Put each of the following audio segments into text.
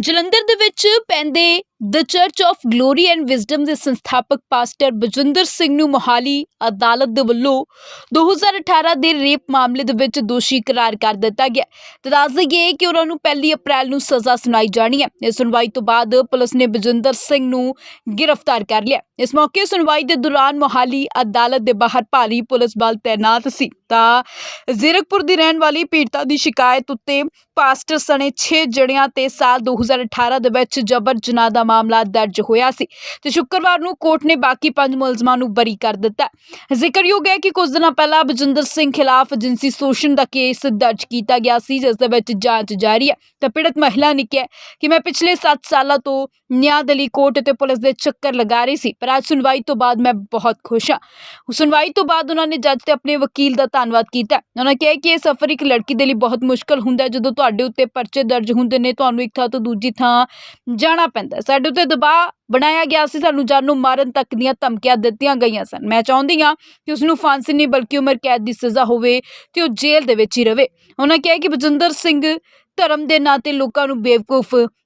ਜਲੰਧਰ ਦੇ ਵਿੱਚ ਪੈਂਦੇ the church of glory and wisdom ਦੇ ਸੰਸਥਾਪਕ ਪਾਸਟਰ ਬਜਿੰਦਰ ਸਿੰਘ ਨੂੰ ਮੋਹਾਲੀ ਅਦਾਲਤ ਦੇ ਵੱਲੋਂ 2018 ਦੇ ਰੇਪ ਮਾਮਲੇ ਦੇ ਵਿੱਚ ਦੋਸ਼ੀ ਕਰਾਰ ਕਰ ਦਿੱਤਾ ਗਿਆ। ਤੇ ਦੱਸ ਦਈਏ ਕਿ ਉਹਨਾਂ ਨੂੰ ਪਹਿਲੀ ਅਪ੍ਰੈਲ ਨੂੰ ਸਜ਼ਾ ਸੁਣਾਈ ਜਾਣੀ ਹੈ। ਇਸ ਸੁਣਵਾਈ ਤੋਂ ਬਾਅਦ ਪੁਲਿਸ ਨੇ ਬਜਿੰਦਰ ਸਿੰਘ ਨੂੰ ਗ੍ਰਿਫਤਾਰ ਕਰ ਲਿਆ। ਇਸ ਮੌਕੇ ਸੁਣਵਾਈ ਦੇ ਦੌਰਾਨ ਮੋਹਾਲੀ ਅਦਾਲਤ ਦੇ ਬਾਹਰ ਭਾਰੀ ਪੁਲਿਸ ਬਲ ਤੈਨਾਤ ਸੀ। ਤਾਂ ਜ਼ੀਰਕਪੁਰ ਦੀ ਰਹਿਣ ਵਾਲੀ ਪੀੜਤਾ ਦੀ ਸ਼ਿਕਾਇਤ ਉੱਤੇ ਪਾਸਟਰ ਸਣੇ 6 ਜਣਿਆਂ ਤੇ ਸਾਲ 2018 ਦੇ ਵਿੱਚ ਜਬਰ ਜਨਾਹ ਦਾ ਮਾਮਲਾ ਦਰਜ ਹੋਇਆ ਸੀ ਤੇ ਸ਼ੁੱਕਰਵਾਰ ਨੂੰ ਕੋਰਟ ਨੇ ਬਾਕੀ ਪੰਜ ਮੁਲਜ਼ਮਾਂ ਨੂੰ ਬਰੀ ਕਰ ਦਿੱਤਾ। ਜ਼ਿਕਰਯੋਗ ਹੈ ਕਿ ਕੁਝ ਦਿਨਾਂ ਪਹਿਲਾਂ ਬਜਿੰਦਰ ਸਿੰਘ ਖਿਲਾਫ ਜਿੰਸੀ ਸ਼ੋਸ਼ਣ ਦਾ ਕੇਸ ਦਰਜ ਕੀਤਾ ਗਿਆ ਸੀ, ਜਿਸ ਦੇ ਵਿੱਚ ਜਾਂਚ ਜਾਰੀ ਹੈ। ਤਾਂ ਪੀੜਤ ਮਹਿਲਾ ਨੇ ਕਿਹਾ ਕਿ ਮੈਂ ਪਿਛਲੇ 7 ਸਾਲਾਂ ਤੋਂ ਨਿਆਂ ਦੇ ਲਈ ਕੋਰਟ ਤੇ ਪੁਲਿਸ ਦੇ ਚੱਕਰ ਲਗਾ ਰਹੀ ਸੀ, ਪਰ ਅੱਜ ਸੁਣਵਾਈ ਤੋਂ ਬਾਅਦ ਮੈਂ ਬਹੁਤ ਖੁਸ਼ ਹਾਂ। ਸੁਣਵਾਈ ਤੋਂ ਬਾਅਦ ਉਹਨਾਂ ਨੇ ਜੱਜ ਤੇ ਆਪਣੇ ਵਕੀਲ ਦਾ ਧੰਨਵਾਦ ਕੀਤਾ। ਉਹਨਾਂ ਕਿਹਾ ਕਿ ਇਹ ਸਫ਼ਰ ਇੱਕ ਲੜਕੀ ਦੇ ਲਈ ਬਹੁਤ ਮੁਸ਼ਕਲ ਹੁੰਦਾ ਜਦੋਂ ਤੁਹਾਡੇ ਉੱਤੇ ਪਰਚੇ ਦਰਜ ਹੁੰਦੇ ਨੇ, ਤੁਹਾਨੂੰ ਇੱਕ ਥਾਂ ਤੋਂ ਦੂਜੀ ਥਾਂ ਜਾਣਾ ਪੈਂਦਾ ਸਾਡੇ ਸਾਡੇ ਉੱਤੇ ਦਬਾਅ ਬਣਾਇਆ ਗਿਆ ਸੀ, ਸਾਨੂੰ ਜਾਨੋਂ ਮਾਰਨ ਤੱਕ ਦੀਆਂ ਧਮਕੀਆਂ ਦਿੱਤੀਆਂ ਗਈਆਂ ਸਨ। ਮੈਂ ਚਾਹੁੰਦੀ ਹਾਂ ਕਿ ਉਸ ਨੂੰ ਫਾਂਸੀ ਨਹੀਂ, ਬਲਕਿ ਉਮਰ ਕੈਦ ਦੀ ਸਜ਼ਾ ਹੋਵੇ ਤੇ ਉਹ ਜੇਲ੍ਹ ਦੇ ਵਿੱਚ ਹੀ ਰਵੇ। ਉਹਨਾਂ ਕਿਹਾ ਕਿ ਬਜਿੰਦਰ ਸਿੰਘ ਧਰਮ ਦੇ ਨਾਂ ਤੇ ਲੋਕਾਂ ਨੂੰ ਬੇਵਕੂਫ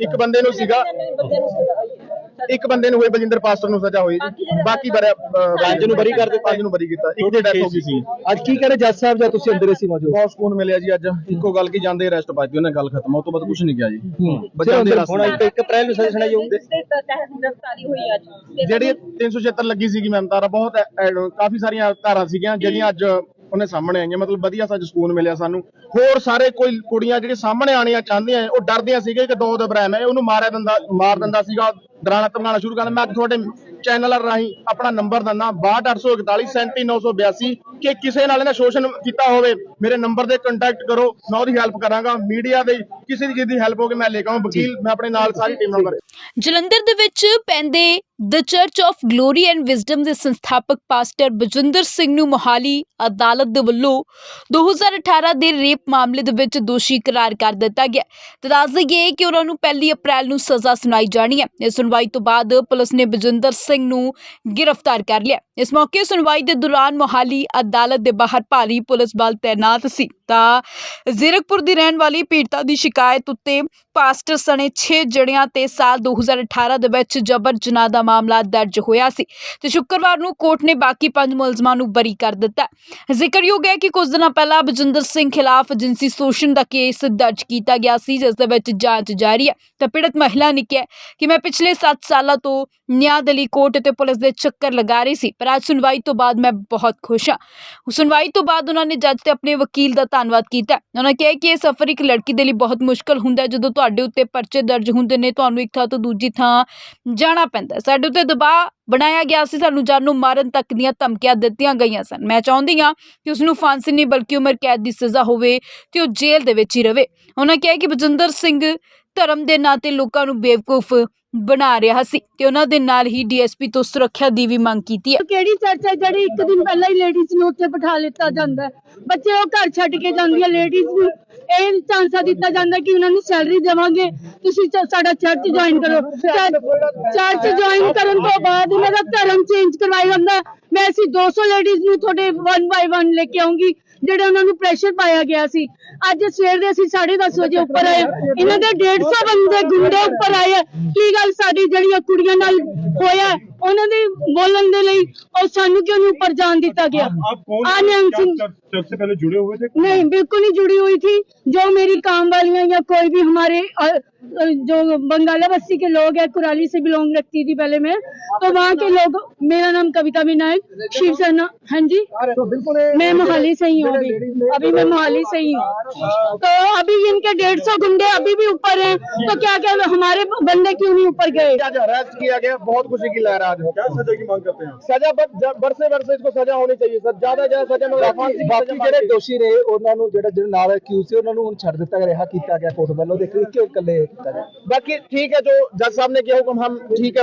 ਇੱਕ ਬੰਦੇ ਨੂੰ ਸੀਗਾ। ਇੱਕ ਬੰਦੇ ਨੂੰ ਹੋਏ ਬਲਜਿੰਦਰ ਪਾਸਟਰ ਨੂੰ ਸਜ਼ਾ ਹੋਈ। ਬਾਕੀ ਬਰੇ ਪੰਜ ਬਰੀ ਕਰ ਦਿੱਤਾ। ਨੂੰ ਬਰੀ ਕੀਤਾ। ਇੱਕ ਦੀ ਡੈਥ ਹੋ ਗਈ ਸੀ। ਅੱਜ ਕੀ ਕਹਿੰਦੇ ਜੱਜ ਸਾਹਿਬ ਜਾਂ ਤੁਸੀਂ ਅੰਦਰ ਸੀ ਮੌਜੂਦ? ਬਹੁਤ ਸਕੂਨ ਮਿਲਿਆ ਜੀ ਅੱਜ। ਇੱਕੋ ਗੱਲ ਕੀ ਜਾਂਦੇ ਅਰੈਸਟ ਪਾਤੀ ਉਹਨੇ ਗੱਲ ਖਤਮ। ਉਹ ਤੋਂ ਬਾਅਦ ਕੁਝ ਨਹੀਂ ਗਿਆ ਜੀ। ਬਚਾਉਂਦੇ ਹੁਣ 1 ਅਪ੍ਰੈਲ ਨੂੰ ਸਜ਼ਾ ਸੁਣਾਈ ਜਾਊਗੀ ਜਿਹੜੀ 376 ਲੱਗੀ ਸੀਗੀ ਮੈਮ ਤਾਰਾ ਬਹੁਤ ਕਾਫੀ ਸਾਰੀਆਂ ਧਾਰਾਂ ਸੀਗੀਆਂ ਜਿਹੜੀਆਂ ਅੱਜ ਉਹਨੇ ਸਾਹਮਣੇ ਆਈਆਂ, ਮਤਲਬ ਵਧੀਆ ਸੱਚ ਸਕੂਨ ਮਿਲਿਆ ਸਾਨੂੰ। ਹੋਰ ਸਾਰੇ ਕੋਈ ਕੁੜੀਆਂ ਜਿਹੜੀਆਂ ਸਾਹਮਣੇ ਆਣੀਆਂ ਚਾਹੁੰਦੀਆਂ ਉਹ ਡਰਦੀਆਂ ਸੀਗੇ ਕਿ ਦੋ ਦਬਰੈਮ ਹੈ ਉਹਨੂੰ ਮਾਰਿਆ ਦਿੰਦਾ, ਮਾਰ ਦਿੰਦਾ ਸੀਗਾ ਡਰਾਣਾ ਧਮਕਾਉਣਾ ਸ਼ੁਰੂ ਕਰਦਾ ਮੈਂ ਅੱਜ ਤੁਹਾਡੇ ਚੈਨਲ ਰਾਹੀਂ ਆਪਣਾ ਨੰਬਰ ਦਿੰਦਾ 62841 37982 ਕਿ ਕਿਸੇ ਨਾਲ ਇਹਨੇ ਸ਼ੋਸ਼ਣ ਕੀਤਾ ਹੋਵੇ ਮੇਰੇ ਨੰਬਰ ਤੇ ਕੰਟੈਕਟ ਕਰੋ ਮੈਂ ਉਹਦੀ ਹੈਲਪ ਕਰਾਂਗਾ ਮੀਡੀਆ ਦੇ ਕਿਸੇ ਦੀ ਜਿਹਦੀ ਹੈਲਪ ਹੋਵੇ ਮੈਂ ਲੈ ਕੇ ਵਕੀਲ ਮੈਂ ਆਪਣੇ ਨਾਲ ਸਾਰੀ ਟੀਮ ਨਾਲ ਜਲੰਧਰ ਦੇ ਵਿੱਚ ਪੈਂਦੇ the church of glory and wisdom ਦੇ ਸੰਸਥਾਪਕ ਪਾਸਟਰ ਬਜਿੰਦਰ ਸਿੰਘ ਨੂੰ ਮੋਹਾਲੀ ਅਦਾਲਤ ਦੇ ਵੱਲੋਂ 2018 ਦੇ ਰੇਪ ਮਾਮਲੇ ਦੇ ਵਿੱਚ ਦੋਸ਼ੀ ਕਰਾਰ ਕਰ ਦਿੱਤਾ ਗਿਆ। ਤੇ ਦੱਸ ਦਈਏ ਕਿ ਉਹਨਾਂ ਨੂੰ ਪਹਿਲੀ ਅਪ੍ਰੈਲ ਨੂੰ ਸਜ਼ਾ ਸੁਣਾਈ ਜਾਣੀ ਹੈ। ਇਸ ਸੁਣਵਾਈ ਤੋਂ ਬਾਅਦ ਪੁਲਿਸ ਨੇ ਬਜਿੰਦਰ ਸਿੰਘ ਨੂੰ ਗ੍ਰਿਫਤਾਰ ਕਰ ਲਿਆ। ਇਸ ਮੌਕੇ ਸੁਣਵਾਈ ਦੇ ਦੌਰਾਨ ਮੋਹਾਲੀ ਅਦਾਲਤ ਦੇ ਬਾਹਰ ਭਾਰੀ ਪੁਲਿਸ ਬਲ ਤੈਨਾਤ ਸੀ। ਤਾਂ ਜ਼ੀਰਕਪੁਰ ਦੀ ਰਹਿਣ ਵਾਲੀ ਪੀੜਤਾ ਦੀ ਸ਼ਿਕਾਇਤ ਉੱਤੇ ਪਾਸਟਰ ਸਣੇ 6 ਜਣਿਆਂ ਤੇ ਸਾਲ 2018 ਦੇ ਵਿੱਚ ਜਬਰ ਜਨਾਹ ਦਾ ਮਾਮਲਾ ਦਰਜ ਹੋਇਆ ਸੀ ਤੇ ਸ਼ੁੱਕਰਵਾਰ ਨੂੰ ਕੋਰਟ ਨੇ ਬਾਕੀ ਪੰਜ ਮੁਲਜ਼ਮਾਂ ਨੂੰ ਬਰੀ ਕਰ ਦਿੱਤਾ। ਜ਼ਿਕਰਯੋਗ ਹੈ ਕਿ ਕੁਝ ਦਿਨਾਂ ਪਹਿਲਾਂ ਬਜਿੰਦਰ ਸਿੰਘ ਖਿਲਾਫ ਜਿੰਸੀ ਸ਼ੋਸ਼ਣ ਦਾ ਕੇਸ ਦਰਜ ਕੀਤਾ ਗਿਆ ਸੀ, ਜਿਸ ਦੇ ਵਿੱਚ ਜਾਂਚ ਜਾਰੀ ਹੈ। ਤਾਂ ਪੀੜਤ ਮਹਿਲਾ ਨੇ ਕਿਹਾ ਕਿ ਮੈਂ ਪਿਛਲੇ 7 ਸਾਲਾਂ ਤੋਂ ਨਿਆਂ ਦੇ ਲਈ ਕੋਰਟ ਤੇ ਪੁਲਿਸ ਦੇ ਚੱਕਰ ਲਗਾ ਰਹੀ ਸੀ, ਪਰ ਅੱਜ ਸੁਣਵਾਈ ਤੋਂ ਬਾਅਦ ਮੈਂ ਬਹੁਤ ਖੁਸ਼ ਹਾਂ। ਸੁਣਵਾਈ ਤੋਂ ਬਾਅਦ ਉਹਨਾਂ ਨੇ ਜੱਜ ਤੇ ਆਪਣੇ ਵਕੀਲ ਦਾ ਧੰਨਵਾਦ ਕੀਤਾ। ਉਹਨਾਂ ਕਿਹਾ ਕਿ ਇਹ ਸਫ਼ਰ ਇੱਕ ਲੜਕੀ ਦੇ ਲਈ ਬਹੁਤ ਮੁਸ਼ਕਲ ਹੁੰਦਾ ਜਦੋਂ ਤੁਹਾਡੇ ਉੱਤੇ ਪਰਚੇ ਦਰਜ ਹੁੰਦੇ ਨੇ, ਤੁਹਾਨੂੰ ਇੱਕ ਥਾਂ ਤੋਂ ਦੂਜੀ ਥਾਂ ਜਾਣਾ ਪੈਂਦਾ। ਸਾਡੇ ਉੱਤੇ ਦਬਾਅ ਬਣਾਇਆ ਗਿਆ ਸੀ, ਸਾਨੂੰ ਜਾਨੋਂ ਮਾਰਨ ਤੱਕ ਦੀਆਂ ਧਮਕੀਆਂ ਦਿੱਤੀਆਂ ਗਈਆਂ ਸਨ। ਮੈਂ ਚਾਹੁੰਦੀ ਹਾਂ ਕਿ ਉਸ ਨੂੰ ਫਾਂਸੀ ਨਹੀਂ, ਬਲਕਿ ਉਮਰ ਕੈਦ ਦੀ ਸਜ਼ਾ ਹੋਵੇ ਤੇ ਉਹ ਜੇਲ੍ਹ ਦੇ ਵਿੱਚ ਹੀ ਰਵੇ। ਉਹਨਾਂ ਕਿਹਾ ਕਿ ਬਜਿੰਦਰ ਸਿੰਘ ਧਰਮ ਦੇ ਨਾਂ ਤੇ ਲੋਕਾਂ ਨੂੰ ਬੇਵਕੂਫ ਬਣਾ ਰਿਹਾ ਸੀ ਤੇ ਉਹਨਾਂ ਦੇ ਨਾਲ ਹੀ ਡੀਐਸਪੀ ਤੋਂ ਸੁਰੱਖਿਆ ਦੀ ਵੀ ਮੰਗ ਕੀਤੀ ਹੈ। ਕਿਹੜੀ ਚਰਚਾ ਜਿਹੜੀ ਇੱਕ ਦਿਨ ਪਹਿਲਾਂ ਹੀ ਲੇਡੀਜ਼ ਨੂੰ ਉੱਥੇ ਬਿਠਾ ਲਿੱਤਾ ਜਾਂਦਾ ਬੱਚੇ ਉਹ ਘਰ ਛੱਡ ਕੇ ਜਾਂਦੀਆਂ ਲੇਡੀਜ਼ ਨੂੰ। ਇਹ ਚਾਂਸਾ ਦਿੱਤਾ ਜਾਂਦਾ ਕਿ ਉਹਨਾਂ ਨੂੰ ਸੈਲਰੀ ਦੇਵਾਂਗੇ। ਤੁਸੀਂ ਚ- ਸਾਡਾ ਚਰਚ ਜੁਆਇਨ ਕਰੋ। ਚਰਚ ਜੁਆਇਨ ਕਰਨ ਤੋਂ ਬਾਅਦ ਇਹਨਾਂ ਦਾ ਧਰਮ ਚੇਂਜ ਕਰਵਾਇਆ ਜਾਂਦਾ। ਮੈਂ ਅਸੀਂ 200 ਲੇਡੀਜ਼ ਨੂੰ ਤੁਹਾਡੇ 1 ਬਾਈ 1 ਲੈ ਕੇ ਆਉਂਗੀ, ਜਿਹੜੇ ਉਹਨਾਂ ਨੂੰ ਪ੍ਰੈਸ਼ਰ ਪਾਇਆ ਗਿਆ ਸੀ। ਅੱਜ ਸਵੇਰ ਦੇ ਅਸੀਂ 10:30 ਵਜੇ ਉੱਪਰ ਆਏ। ਹਾਂ। ਇਹਨਾਂ ਦੇ 150 ਬੰਦੇ ਗੁੰਡੇ ਉੱਪਰ ਆਏ। ਆ। ਕੀ ਗੱਲ? ਸਾਡੀ ਜਿਹੜੀਆਂ ਕੁੜੀਆਂ ਨਾਲ ਹੋਇਆ ਉਹਨਾਂ ਦੇ ਬੋਲਣ ਦੇ ਲਈ ਉਹ ਸਾਨੂੰ ਕਿਉਂ ਨਹੀਂ ਉੱਪਰ ਜਾਣ ਦਿੱਤਾ ਗਿਆ आप कौन आनंद क्या सिंह चर्च चर्च से पहले जुड़े हुए थे नहीं बिल्कुल नहीं जुड़ी हुई थी जो मेरी काम वालियां या कोई भी हमारे अ, अ, जो बंगाला बस्ती के लोग हैं कुराली से बिलोंग रखती थी पहले मैं तो वहाँ के लोग मेरा नाम कविता विनायक शिवसेना हाँ जी तो मैं मोहाली से ही हूँ अभी अभी मैं मोहाली से ही हूँ तो अभी इनके डेढ़ सौ गुंडे अभी भी ऊपर हैं तो क्या क्या हमारे बंदे क्यों नहीं ऊपर गए किया गया बहुत खुशी की लहर आज सजा की मांग करते हैं सजा बरसे बरसे इसको सजा होनी चाहिए सर ज्यादा ज्यादा सजा ਮਤਲਬ ਬਾਕੀ ਜਿਹੜੇ ਦੋਸ਼ੀ ਨੇ ਉਹਨਾਂ ਨੂੰ ਜਿਹੜਾ ਜਿਹੜਾ ਨਾਲ ਅਕਿਊਜ਼ ਸੀ ਉਹਨਾਂ ਨੂੰ ਹੁਣ ਛੱਡ ਦਿੱਤਾ ਗਿਆ ਰਿਹਾ ਕੀਤਾ ਗਿਆ ਕੋਰਟ ਵੱਲੋਂ ਦੇਖ ਕਿ ਇਕੱਲੇ बाकी ठीक है जो जज साहब ने किया हुक्म हम ठीक है